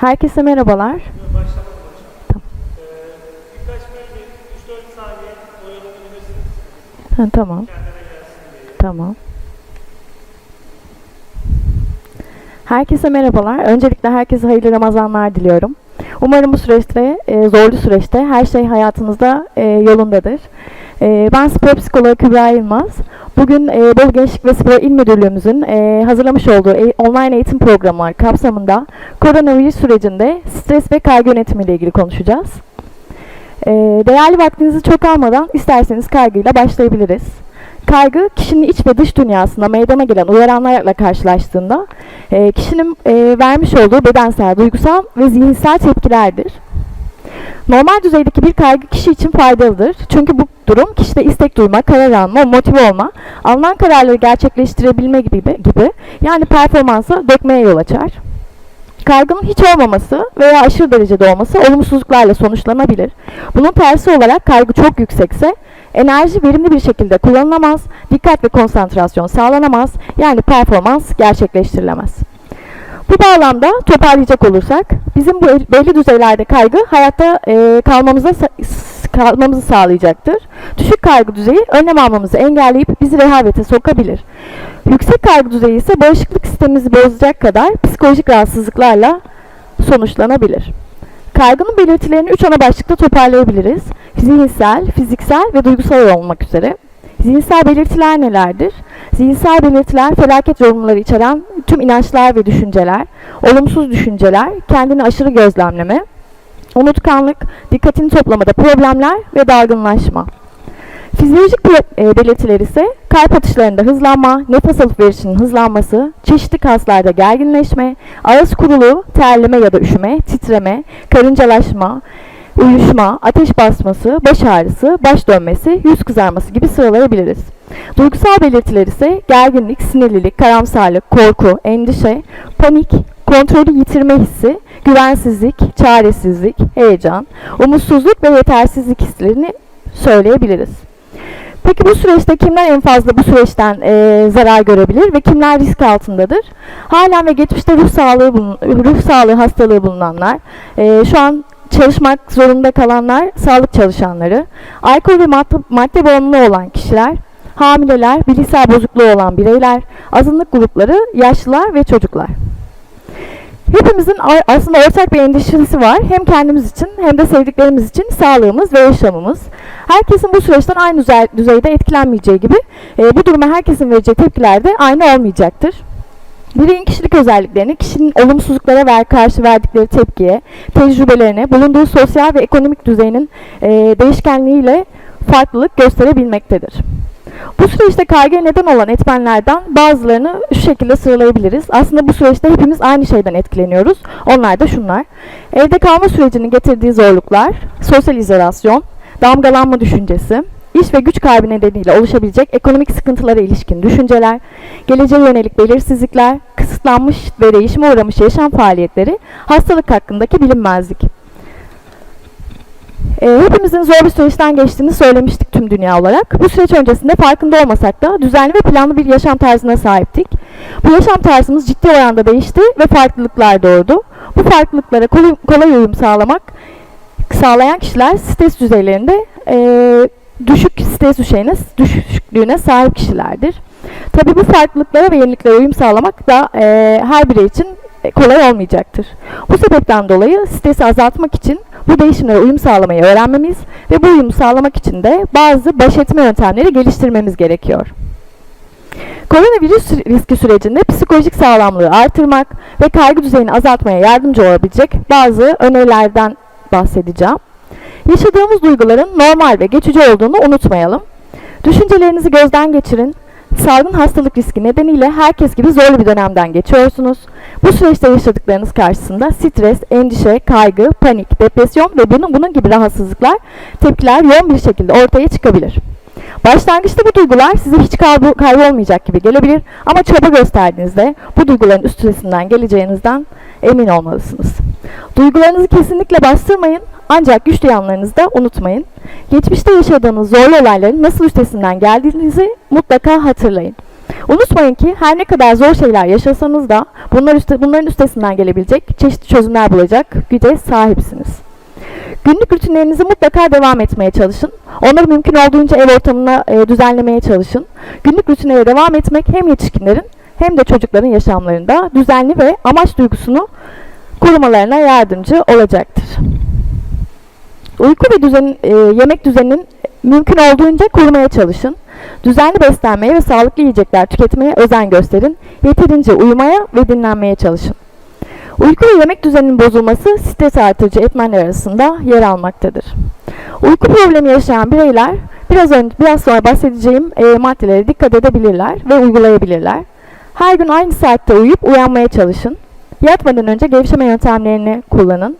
Herkese merhabalar. Başlamadım hocam. Birkaç böyle 3-4 saniye oyalanabilirsiniz. Ha, tamam. Tamam. Herkese merhabalar. Öncelikle herkese hayırlı Ramazanlar diliyorum. Umarım bu süreçte, e, zorlu süreçte her şey hayatınızda e, yolundadır. E, ben spor psikoloğu Kübra Yılmaz. Bugün e, Bolu Gençlik ve Spor İl Müdürlüğümüzün e, hazırlamış olduğu e- online eğitim programları kapsamında koronavirüs sürecinde stres ve kaygı yönetimi ile ilgili konuşacağız. Değerli vaktinizi çok almadan isterseniz kaygıyla başlayabiliriz. Kaygı, kişinin iç ve dış dünyasında meydana gelen uyaranlarla karşılaştığında kişinin vermiş olduğu bedensel, duygusal ve zihinsel tepkilerdir. Normal düzeydeki bir kaygı kişi için faydalıdır. Çünkü bu durum kişide istek duyma, karar alma, motive olma, alınan kararları gerçekleştirebilme gibi, gibi yani performansa dökmeye yol açar. Kaygının hiç olmaması veya aşırı derecede olması olumsuzluklarla sonuçlanabilir. Bunun tersi olarak kaygı çok yüksekse enerji verimli bir şekilde kullanılamaz, dikkat ve konsantrasyon sağlanamaz, yani performans gerçekleştirilemez. Bu bağlamda toparlayacak olursak, bizim bu el- belli düzeylerde kaygı hayatta e, kalmamıza kalmamızı sağlayacaktır. Düşük kaygı düzeyi önlem almamızı engelleyip bizi rehavete sokabilir. Yüksek kaygı düzeyi ise bağışıklık sistemimizi bozacak kadar psikolojik rahatsızlıklarla sonuçlanabilir. Kaygının belirtilerini üç ana başlıkta toparlayabiliriz. Zihinsel, fiziksel ve duygusal olmak üzere. Zihinsel belirtiler nelerdir? Zihinsel belirtiler felaket yorumları içeren tüm inançlar ve düşünceler, olumsuz düşünceler, kendini aşırı gözlemleme, unutkanlık, dikkatini toplamada problemler ve dalgınlaşma. Fizyolojik e, belirtiler ise kalp atışlarında hızlanma, nefes alıp verişinin hızlanması, çeşitli kaslarda gerginleşme, ağız kuruluğu, terleme ya da üşüme, titreme, karıncalaşma, uyuşma, ateş basması, baş ağrısı, baş dönmesi, yüz kızarması gibi sıralayabiliriz. Duygusal belirtiler ise gerginlik, sinirlilik, karamsarlık, korku, endişe, panik, kontrolü yitirme hissi, güvensizlik, çaresizlik, heyecan, umutsuzluk ve yetersizlik hislerini söyleyebiliriz. Peki bu süreçte kimler en fazla bu süreçten eee, zarar görebilir ve kimler risk altındadır? Halen ve geçmişte ruh sağlığı ruh sağlığı hastalığı bulunanlar, eee, şu an çalışmak zorunda kalanlar, sağlık çalışanları, alkol ve madde, bağımlılığı olan kişiler, hamileler, bilişsel bozukluğu olan bireyler, azınlık grupları, yaşlılar ve çocuklar. Hepimizin aslında ortak bir endişesi var. Hem kendimiz için hem de sevdiklerimiz için sağlığımız ve yaşamımız. Herkesin bu süreçten aynı düzey- düzeyde etkilenmeyeceği gibi e, bu duruma herkesin vereceği tepkiler de aynı olmayacaktır. Bireyin kişilik özelliklerini, kişinin olumsuzluklara ver, karşı verdikleri tepkiye, tecrübelerine, bulunduğu sosyal ve ekonomik düzeyinin e, değişkenliğiyle farklılık gösterebilmektedir. Bu süreçte kaygıya neden olan etmenlerden bazılarını şu şekilde sıralayabiliriz. Aslında bu süreçte hepimiz aynı şeyden etkileniyoruz. Onlar da şunlar. Evde kalma sürecinin getirdiği zorluklar, sosyal izolasyon, damgalanma düşüncesi, iş ve güç kaybı nedeniyle oluşabilecek ekonomik sıkıntılara ilişkin düşünceler, geleceğe yönelik belirsizlikler, kısıtlanmış ve değişime uğramış yaşam faaliyetleri, hastalık hakkındaki bilinmezlik. Ee, hepimizin zor bir süreçten geçtiğini söylemiştik tüm dünya olarak. Bu süreç öncesinde farkında olmasak da düzenli ve planlı bir yaşam tarzına sahiptik. Bu yaşam tarzımız ciddi oranda değişti ve farklılıklar doğurdu. Bu farklılıklara kolay, kolay uyum sağlamak sağlayan kişiler stres düzeylerinde eee, düşük stres düzeyine, düşüklüğüne sahip kişilerdir. Tabii bu farklılıklara ve yeniliklere uyum sağlamak da eee, her birey için e, kolay olmayacaktır. Bu sebepten dolayı stresi azaltmak için bu değişimlere uyum sağlamayı öğrenmemiz ve bu uyumu sağlamak için de bazı baş etme yöntemleri geliştirmemiz gerekiyor. Koronavirüs riski sürecinde psikolojik sağlamlığı artırmak ve kaygı düzeyini azaltmaya yardımcı olabilecek bazı önerilerden bahsedeceğim. Yaşadığımız duyguların normal ve geçici olduğunu unutmayalım. Düşüncelerinizi gözden geçirin. Salgın hastalık riski nedeniyle herkes gibi zorlu bir dönemden geçiyorsunuz. Bu süreçte yaşadıklarınız karşısında stres, endişe, kaygı, panik, depresyon ve bunun, bunun gibi rahatsızlıklar, tepkiler yoğun bir şekilde ortaya çıkabilir. Başlangıçta bu duygular size hiç kaybolmayacak gibi gelebilir ama çaba gösterdiğinizde bu duyguların üstesinden geleceğinizden emin olmalısınız. Duygularınızı kesinlikle bastırmayın ancak güçlü yanlarınızı da unutmayın. Geçmişte yaşadığınız zorlu olayların nasıl üstesinden geldiğinizi mutlaka hatırlayın. Unutmayın ki her ne kadar zor şeyler yaşasanız da bunlar üste, bunların üstesinden gelebilecek çeşitli çözümler bulacak güce sahipsiniz. Günlük rutinlerinizi mutlaka devam etmeye çalışın. Onları mümkün olduğunca ev ortamına e, düzenlemeye çalışın. Günlük rutinlere devam etmek hem yetişkinlerin hem de çocukların yaşamlarında düzenli ve amaç duygusunu korumalarına yardımcı olacaktır. Uyku ve düzen, e, yemek düzeninin mümkün olduğunca korumaya çalışın. Düzenli beslenmeye ve sağlıklı yiyecekler tüketmeye özen gösterin. Yeterince uyumaya ve dinlenmeye çalışın. Uyku ve yemek düzeninin bozulması stres artırıcı etmenler arasında yer almaktadır. Uyku problemi yaşayan bireyler biraz önce biraz sonra bahsedeceğim e, maddelere dikkat edebilirler ve uygulayabilirler. Her gün aynı saatte uyuyup uyanmaya çalışın. Yatmadan önce gevşeme yöntemlerini kullanın.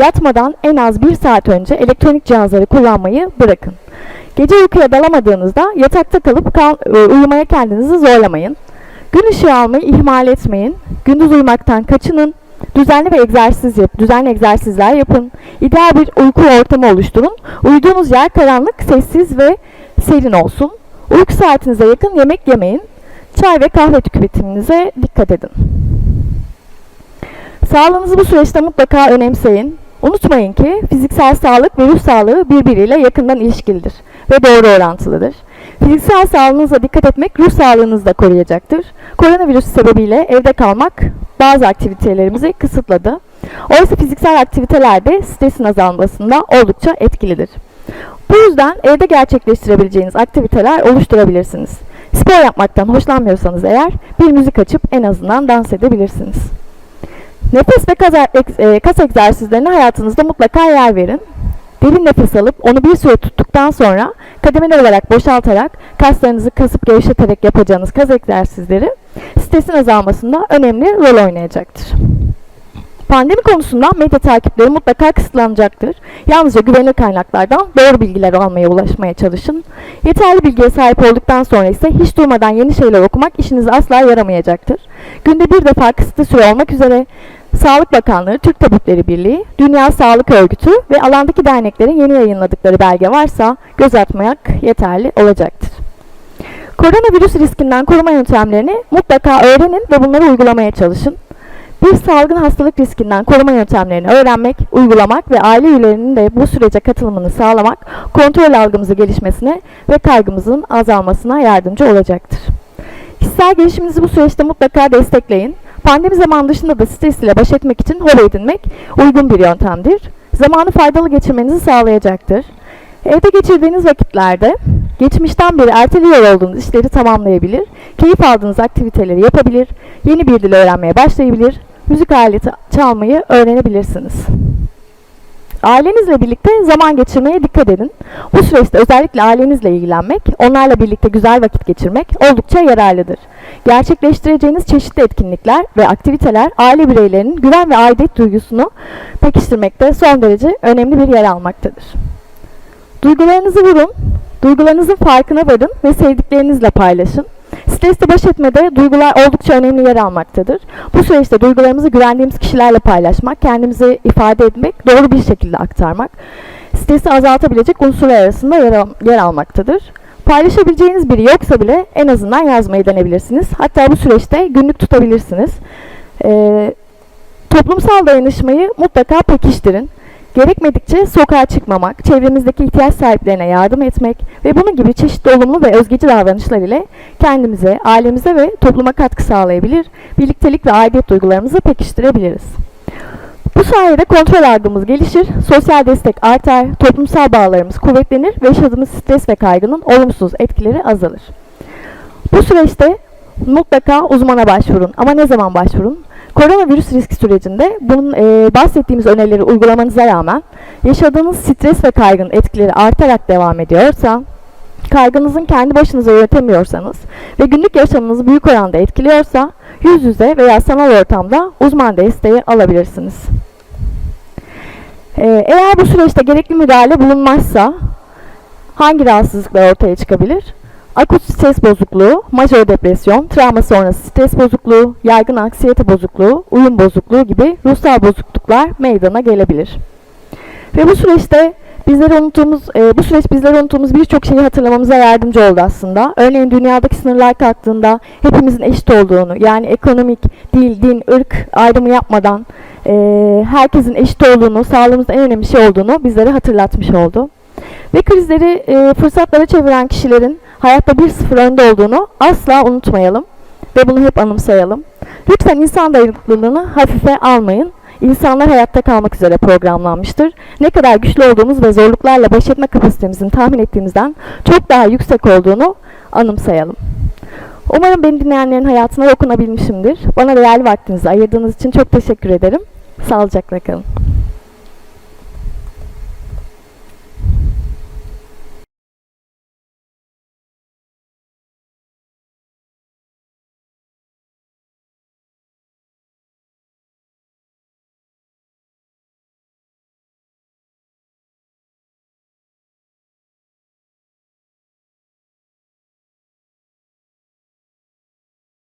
Yatmadan en az bir saat önce elektronik cihazları kullanmayı bırakın. Gece uykuya dalamadığınızda yatakta kalıp kal- e, uyumaya kendinizi zorlamayın. Gün ışığı almayı ihmal etmeyin. Gündüz uyumaktan kaçının. Düzenli ve egzersiz yap, düzenli egzersizler yapın. İdeal bir uyku ortamı oluşturun. Uyuduğunuz yer karanlık, sessiz ve serin olsun. Uyku saatinize yakın yemek yemeyin. Çay ve kahve tüketiminize dikkat edin. Sağlığınızı bu süreçte mutlaka önemseyin. Unutmayın ki fiziksel sağlık ve ruh sağlığı birbiriyle yakından ilişkilidir ve doğru orantılıdır. Fiziksel sağlığınıza dikkat etmek ruh sağlığınızı da koruyacaktır. Koronavirüs sebebiyle evde kalmak bazı aktivitelerimizi kısıtladı. Oysa fiziksel aktiviteler de stresin azalmasında oldukça etkilidir. Bu yüzden evde gerçekleştirebileceğiniz aktiviteler oluşturabilirsiniz. Spor yapmaktan hoşlanmıyorsanız eğer bir müzik açıp en azından dans edebilirsiniz. Nefes ve kas, e, kas egzersizlerine hayatınızda mutlaka yer verin. Derin nefes alıp onu bir süre tuttuktan sonra kademeli olarak boşaltarak kaslarınızı kasıp gevşeterek yapacağınız kas egzersizleri stresin azalmasında önemli rol oynayacaktır. Pandemi konusunda medya takipleri mutlaka kısıtlanacaktır. Yalnızca güvenilir kaynaklardan doğru bilgiler almaya ulaşmaya çalışın. Yeterli bilgiye sahip olduktan sonra ise hiç durmadan yeni şeyler okumak işinize asla yaramayacaktır. Günde bir defa kısıtlı süre olmak üzere Sağlık Bakanlığı, Türk Tabipleri Birliği, Dünya Sağlık Örgütü ve alandaki derneklerin yeni yayınladıkları belge varsa göz atmak yeterli olacaktır. Koronavirüs riskinden koruma yöntemlerini mutlaka öğrenin ve bunları uygulamaya çalışın. Bir salgın hastalık riskinden koruma yöntemlerini öğrenmek, uygulamak ve aile üyelerinin de bu sürece katılımını sağlamak, kontrol algımızı gelişmesine ve kaygımızın azalmasına yardımcı olacaktır. Kişisel gelişiminizi bu süreçte mutlaka destekleyin. Pandemi zaman dışında da stres ile baş etmek için hobi edinmek uygun bir yöntemdir. Zamanı faydalı geçirmenizi sağlayacaktır. Evde geçirdiğiniz vakitlerde geçmişten beri erteliyor olduğunuz işleri tamamlayabilir, keyif aldığınız aktiviteleri yapabilir, yeni bir dil öğrenmeye başlayabilir, müzik aleti çalmayı öğrenebilirsiniz. Ailenizle birlikte zaman geçirmeye dikkat edin. Bu süreçte özellikle ailenizle ilgilenmek, onlarla birlikte güzel vakit geçirmek oldukça yararlıdır. Gerçekleştireceğiniz çeşitli etkinlikler ve aktiviteler aile bireylerinin güven ve aidiyet duygusunu pekiştirmekte son derece önemli bir yer almaktadır. Duygularınızı vurun, duygularınızın farkına varın ve sevdiklerinizle paylaşın. Stresle baş etmede duygular oldukça önemli yer almaktadır. Bu süreçte duygularımızı güvendiğimiz kişilerle paylaşmak, kendimizi ifade etmek, doğru bir şekilde aktarmak, stresi azaltabilecek unsurlar arasında yer, al- yer almaktadır. Paylaşabileceğiniz biri yoksa bile en azından yazmayı denebilirsiniz. Hatta bu süreçte günlük tutabilirsiniz. Ee, toplumsal dayanışmayı mutlaka pekiştirin. Gerekmedikçe sokağa çıkmamak, çevremizdeki ihtiyaç sahiplerine yardım etmek ve bunun gibi çeşitli olumlu ve özgeci davranışlar ile kendimize, ailemize ve topluma katkı sağlayabilir, birliktelik ve aidiyet duygularımızı pekiştirebiliriz. Bu sayede kontrol algımız gelişir, sosyal destek artar, toplumsal bağlarımız kuvvetlenir ve yaşadığımız stres ve kaygının olumsuz etkileri azalır. Bu süreçte mutlaka uzmana başvurun ama ne zaman başvurun? Koronavirüs riski sürecinde bunun e, bahsettiğimiz önerileri uygulamanıza rağmen yaşadığınız stres ve kaygının etkileri artarak devam ediyorsa, kaygınızın kendi başınıza yönetemiyorsanız ve günlük yaşamınızı büyük oranda etkiliyorsa yüz yüze veya sanal ortamda uzman desteği alabilirsiniz. Ee, eğer bu süreçte gerekli müdahale bulunmazsa hangi rahatsızlıklar ortaya çıkabilir? Akut stres bozukluğu, majör depresyon, travma sonrası stres bozukluğu, yaygın anksiyete bozukluğu, uyum bozukluğu gibi ruhsal bozukluklar meydana gelebilir. Ve bu süreçte bizleri unuttuğumuz, e, bu süreç bizleri unuttuğumuz birçok şeyi hatırlamamıza yardımcı oldu aslında. Örneğin dünyadaki sınırlar kalktığında hepimizin eşit olduğunu, yani ekonomik, dil, din, ırk ayrımı yapmadan e, herkesin eşit olduğunu, sağlığımızın en önemli şey olduğunu bizlere hatırlatmış oldu. Ve krizleri e, fırsatlara çeviren kişilerin hayatta bir sıfır önde olduğunu asla unutmayalım ve bunu hep anımsayalım. Lütfen insan dayanıklılığını hafife almayın. İnsanlar hayatta kalmak üzere programlanmıştır. Ne kadar güçlü olduğumuz ve zorluklarla baş etme kapasitemizin tahmin ettiğimizden çok daha yüksek olduğunu anımsayalım. Umarım beni dinleyenlerin hayatına dokunabilmişimdir. Bana değerli vaktinizi ayırdığınız için çok teşekkür ederim. Sağlıcakla kalın.